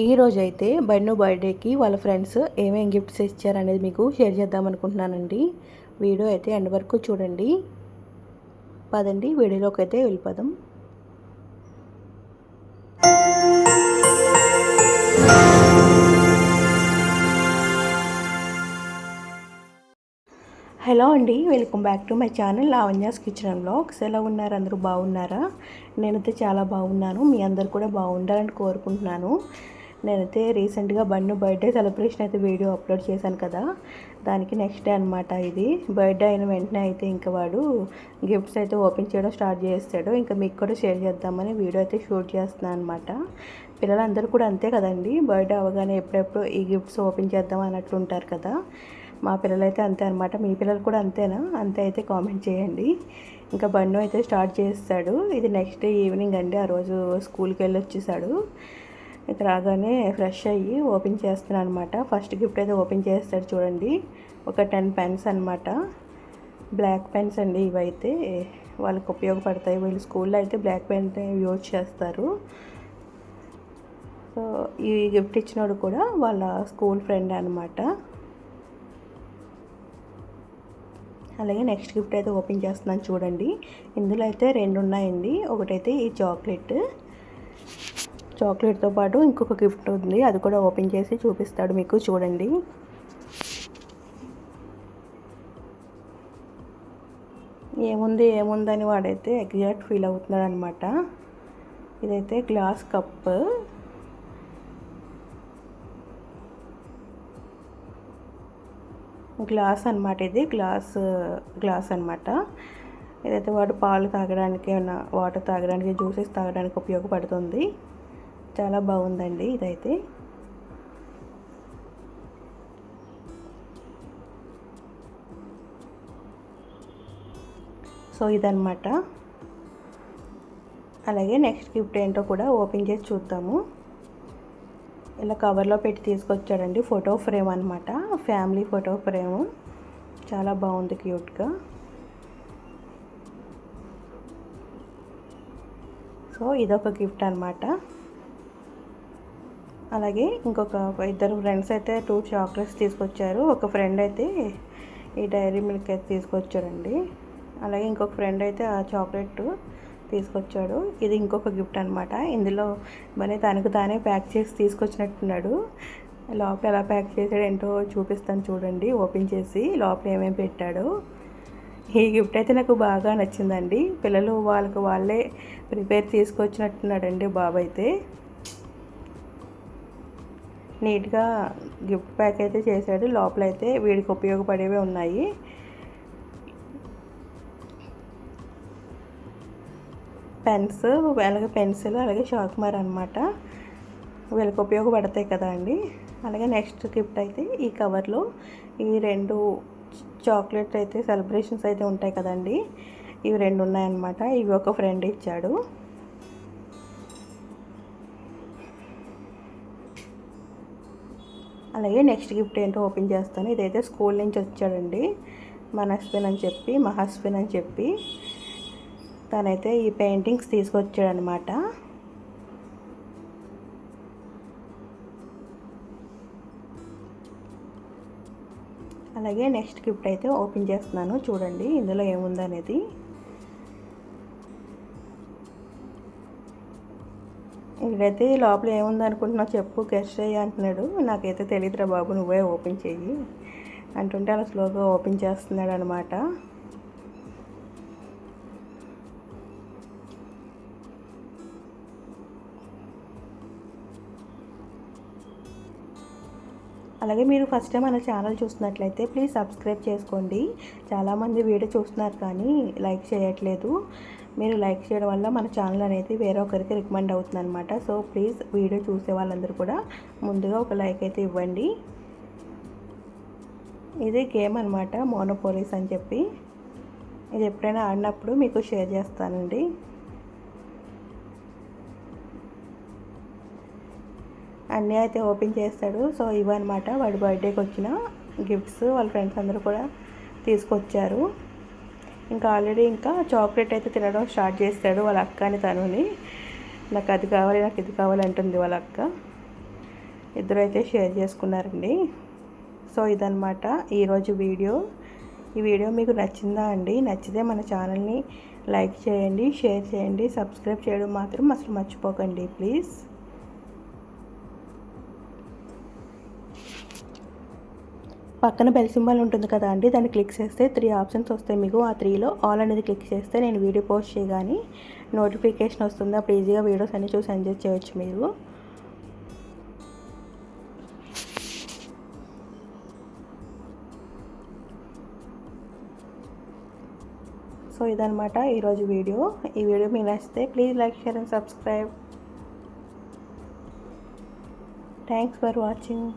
ఈ రోజు అయితే బన్ను బర్త్డేకి వాళ్ళ ఫ్రెండ్స్ ఏమేమి గిఫ్ట్స్ ఇచ్చారనేది మీకు షేర్ చేద్దాం అనుకుంటున్నానండి వీడియో అయితే ఎండ్ వరకు చూడండి. పదండి వీడియోలోకి అయితే వెళ్ళిపోదాం. హలో అండి welcome back to my channel Lavanya's kitchen blogs. ఎలా ఉన్నారు? అందరూ బాగున్నారా? నేనైతే చాలా బాగున్నాను. మీ అందరు కూడా బాగుండాలని కోరుకుంటున్నాను. నేనైతే రీసెంట్గా బన్ను బర్త్డే సెలబ్రేషన్ అయితే వీడియో అప్లోడ్ చేశాను కదా దానికి నెక్స్ట్ డే అనమాట ఇది. బర్త్డే అయిన వెంటనే అయితే ఇంకా వాడు గిఫ్ట్స్ అయితే ఓపెన్ చేయడం స్టార్ట్ చేస్తాడు. ఇంకా మీకు కూడా షేర్ చేద్దామని వీడియో అయితే షూట్ చేస్తున్నాను అనమాట పిల్లలందరూ కూడా అంతే కదండి బర్త్డే అవగానే ఎప్పుడెప్పుడు ఈ గిఫ్ట్స్ ఓపెన్ చేద్దాం అన్నట్లు ఉంటారు కదా. మా పిల్లలైతే అంతే అనమాట మీ పిల్లలు కూడా అంతేనా? అంతే అయితే కామెంట్ చేయండి. ఇంకా బండు అయితే స్టార్ట్ చేస్తాడు. ఇది నెక్స్ట్ డే ఈవినింగ్ అండి ఆ రోజు స్కూల్కి వెళ్ళి వచ్చేసాడు ఇక రాగానే ఫ్రెష్ అయ్యి ఓపెన్ చేస్తున్నాను అనమాట ఫస్ట్ గిఫ్ట్ అయితే ఓపెన్ చేస్తాడు చూడండి. ఒక టెన్ పెన్స్ అనమాట బ్లాక్ పెన్స్ అండి ఇవైతే. వాళ్ళకి ఉపయోగపడతాయి. వీళ్ళు స్కూల్లో అయితే బ్లాక్ పెన్ యూజ్ చేస్తారు. సో ఈ గిఫ్ట్ ఇచ్చినోడు కూడా వాళ్ళ స్కూల్ ఫ్రెండ్ అనమాట అలాగే నెక్స్ట్ గిఫ్ట్ అయితే ఓపెన్ చేస్తున్నాను చూడండి. ఇందులో అయితే రెండు ఉన్నాయండి. ఒకటైతే ఈ చాక్లెట్. చాక్లెట్తో పాటు ఇంకొక గిఫ్ట్ ఉంది. అది కూడా ఓపెన్ చేసి చూపిస్తాడు మీకు. చూడండి. ఏముంది ఏముందని వాడైతే ఎగ్జాక్ట్ ఫీల్ అవుతున్నాడు అనమాట ఇదైతే గ్లాస్ కప్ గ్లాస్ అనమాట ఇది. గ్లాస్ గ్లాస్ అనమాట ఇదైతే వాడు పాలు తాగడానికి వాటర్ తాగడానికి జ్యూసెస్ తాగడానికి ఉపయోగపడుతుంది. చాలా బాగుందండి ఇదైతే. సో ఇదనమాట అలాగే నెక్స్ట్ గిఫ్ట్ ఏంటో కూడా ఓపెన్ చేసి చూద్దాము. ఇలా కవర్లో పెట్టి తీసుకొచ్చాడండి ఫోటో ఫ్రేమ్ అనమాట ఫ్యామిలీ ఫోటో ఫ్రేమ్. చాలా బాగుంది క్యూట్గా. సో ఇదొక గిఫ్ట్ అనమాట అలాగే ఇంకొక ఇద్దరు ఫ్రెండ్స్ అయితే టూ చాక్లెట్స్ తీసుకొచ్చారు. ఒక ఫ్రెండ్ అయితే ఈ డైరీ మిల్క్ అయితే తీసుకొచ్చాడండి అలాగే ఇంకొక ఫ్రెండ్ అయితే ఆ చాక్లెట్ తీసుకొచ్చాడు. ఇది ఇంకొక గిఫ్ట్ అనమాట ఇందులో మరి తనకు తానే ప్యాక్ చేసి తీసుకొచ్చినట్టున్నాడు. లోపల ఎలా ప్యాక్ చేసాడు ఏంటో చూపిస్తాను చూడండి. ఓపెన్ చేసి లోపల ఏమేమి పెట్టాడు. ఈ గిఫ్ట్ అయితే నాకు బాగా నచ్చిందండి. పిల్లలు వాళ్ళకు వాళ్ళే ప్రిపేర్ తీసుకొచ్చినట్టున్నాడండి బాబు అయితే. నీట్గా గిఫ్ట్ ప్యాక్ అయితే చేశాడు. లోపల అయితే వీడికి ఉపయోగపడేవి ఉన్నాయి. పెన్స్ అలాగే పెన్సిల్ అలాగే షార్ప్నర్ అనమాట వీళ్ళకి ఉపయోగపడతాయి కదా అండి. అలాగే నెక్స్ట్ గిఫ్ట్ అయితే ఈ కవర్లో ఈ రెండు చాక్లెట్ అయితే సెలబ్రేషన్స్ అయితే ఉంటాయి కదండి. ఇవి రెండు ఉన్నాయన్నమాట. ఇవి ఒక ఫ్రెండ్ ఇచ్చాడు. అలాగే నెక్స్ట్ గిఫ్ట్ ఏంటో ఓపెన్ చేస్తాను. ఇదైతే స్కూల్ నుంచి వచ్చాడండి. మన హస్బెండ్ అని చెప్పి మా హస్బెండ్ అని చెప్పి తనైతే ఈ పెయింటింగ్స్ తీసుకొచ్చాడనమాట అలాగే నెక్స్ట్ గిఫ్ట్ అయితే ఓపెన్ చేస్తున్నాను. చూడండి ఇందులో ఏముందనేది. ఇక్కడైతే లోపల ఏముంది అనుకుంటున్నావు చెప్పు గెస్ట్ అయ్యి అంటున్నాడు. నాకైతే తెలియదురా బాబు నువ్వే ఓపెన్ చెయ్యి. అంటుంటే అలా స్లోగా ఓపెన్ చేస్తున్నాడు అనమాట అలాగే మీరు ఫస్ట్ టైం మన ఛానల్ చూస్తున్నట్లయితే ప్లీజ్ సబ్స్క్రైబ్ చేసుకోండి. చాలామంది వీడియో చూస్తున్నారు కానీ లైక్ చేయట్లేదు. మీరు లైక్ చేయడం వల్ల మన ఛానల్ అనేది వేరే ఒకరికి రికమెండ్ అవుతుంది అనమాట సో ప్లీజ్ వీడియో చూసే వాళ్ళందరూ కూడా ముందుగా ఒక లైక్ అయితే ఇవ్వండి. ఇది గేమ్ అనమాట మోనోపోలీస్ అని చెప్పి. ఇది ఎప్పుడైనా ఆడినప్పుడు మీకు షేర్ చేస్తానండి. అన్నీ అయితే ఓపెన్ చేస్తాడు. సో ఇవన్నమాట వాడి బర్త్డేకి వచ్చిన గిఫ్ట్స్ వాళ్ళ ఫ్రెండ్స్ అందరూ కూడా తీసుకొచ్చారు. ఇంకా ఆల్రెడీ ఇంకా చాక్లెట్ అయితే తినడం స్టార్ట్ చేస్తాడు వాళ్ళ అక్క అని తనుని. నాకు అది కావాలి నాకు ఇది కావాలి అంటుంది వాళ్ళ అక్క. ఇద్దరు అయితే షేర్ చేసుకున్నారండి. సో ఇదనమాట ఈరోజు వీడియో. ఈ వీడియో మీకు నచ్చిందా అండి? నచ్చితే మన ఛానల్ని లైక్ చేయండి షేర్ చేయండి సబ్స్క్రైబ్ చేయడం మాత్రం అసలు మర్చిపోకండి ప్లీజ్. పక్కన బెల్ సింబల్ ఉంటుంది కదా అండి దాన్ని క్లిక్ చేస్తే త్రీ ఆప్షన్స్ వస్తాయి మీకు. ఆ త్రీలో ఆల్ అనేది క్లిక్ చేస్తే నేను వీడియో పోస్ట్ చేయగానే నోటిఫికేషన్ వస్తుంది. అప్పుడు ఈజీగా వీడియోస్ అన్ని చూసి ఎంజాయ్ చేయొచ్చు మీరు. సో ఇదనమాట ఈరోజు వీడియో ఈ వీడియో మీకు నచ్చితే please like share and subscribe thanks for watching